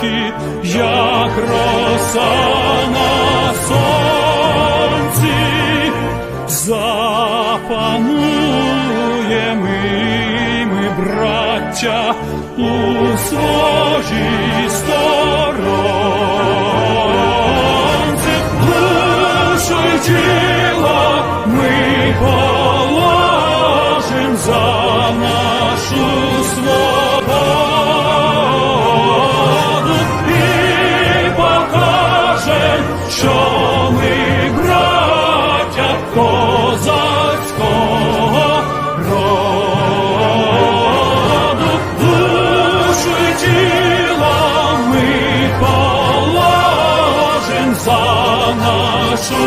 вороженьки, як роса на сонці, запануємо і ми, браття, у своїй сторонці, душу й ми положим за нашу козацького роду, душу й тіло ми положим за нашу